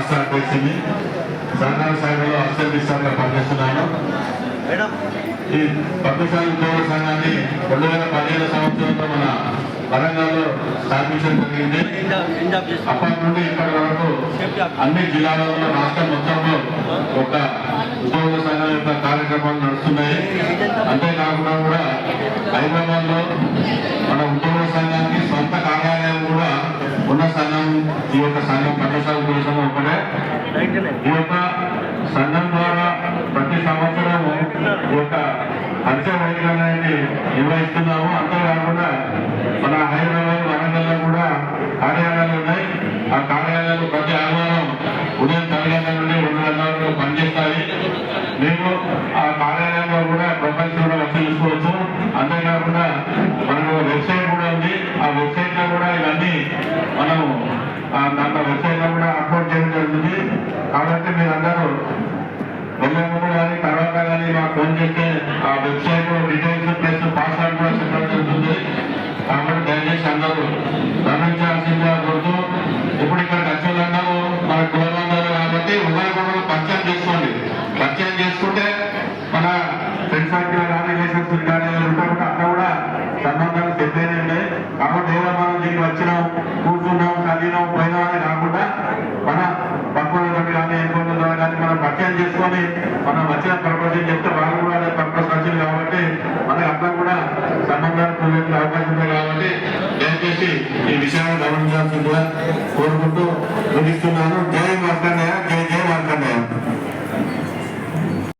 రాష్ట్ర అధ్యక్షుని సహకార శాఖలో రిజిస్ట్రార్గా పనిచేస్తున్నాను. ఈ పద్మశాలి ఉద్యోగ సంఘాన్ని రెండు వేల పదిహేను సంవత్సరంలో మన వరంగల్లో స్థాపించడం జరిగింది. అప్పటి నుండి ఇప్పటి వరకు అన్ని జిల్లాలలో రాష్ట్రం మొత్తంలో ఒక ఉద్యోగ సంఘం యొక్క కార్యక్రమాలు నడుస్తున్నాయి. అంతేకాకుండా కూడా హైదరాబాద్లో మన ఉద్యోగ సంఘానికి సొంత కార్యాలయం కూడా ఈ యొక్క సంఘం పద్మశాలి ఉద్యోగ ఒకటే. ఈ యొక్క సంఘం ద్వారా ప్రతి సంవత్సరం ఈ యొక్క పరిచయ వైద్యాలయాన్ని నిర్వహిస్తున్నాము. అంతేకాకుండా మన హైదరాబాద్ వరంగల్లో కూడా కార్యాలయాలు ఉన్నాయి. ఆ కార్యాలయాలు ప్రతి ఆదివారం ఉదయం పది నుండి రెండు గంటల వరకు పనిచేస్తాయి. మేము ఆ కార్యాలయంలో కూడా దాంట్లో వెబ్సైట్ కూడా అప్లోడ్ చేయడం జరుగుతుంది. కాబట్టి మీరందరూ వెళ్ళే ముందు కానీ తర్వాత కానీ మాకు ఫోన్ చేస్తే ఆ వెబ్సైట్ డీటెయిల్స్ ప్లస్ పాస్వర్డ్ కూడా చెప్పడం జరుగుతుంది. కాబట్టి దయచేసి అందరూ గమనించాల్సిందిగా కోరుతూ ఇప్పుడు ఇక్కడ ఖర్చులందరూ మన కులబంధాలు కాబట్టి ఒకరికొకరు పరిచయం చేసుకోండి. పరిచయం చేసుకుంటే మన ఫ్రెండ్స్ సర్కిల్ కానీ రిలేషన్స్ కానీ ఉంటే అక్కడ కూడా సంబంధాలు సెట్ అయినాయి కాబట్టి ఏదో మనం దీనికి వచ్చినాం చేసుకొని మనం వచ్చిన ప్రపంచం చెప్తే వాళ్ళు కూడా అదే పర్పస్ కాబట్టి మనకు అట్లా కూడా సంబంధాలు అవకాశం ఉంది కాబట్టి దయచేసి ఈ విషయాన్ని గమనించాల్సిందిగా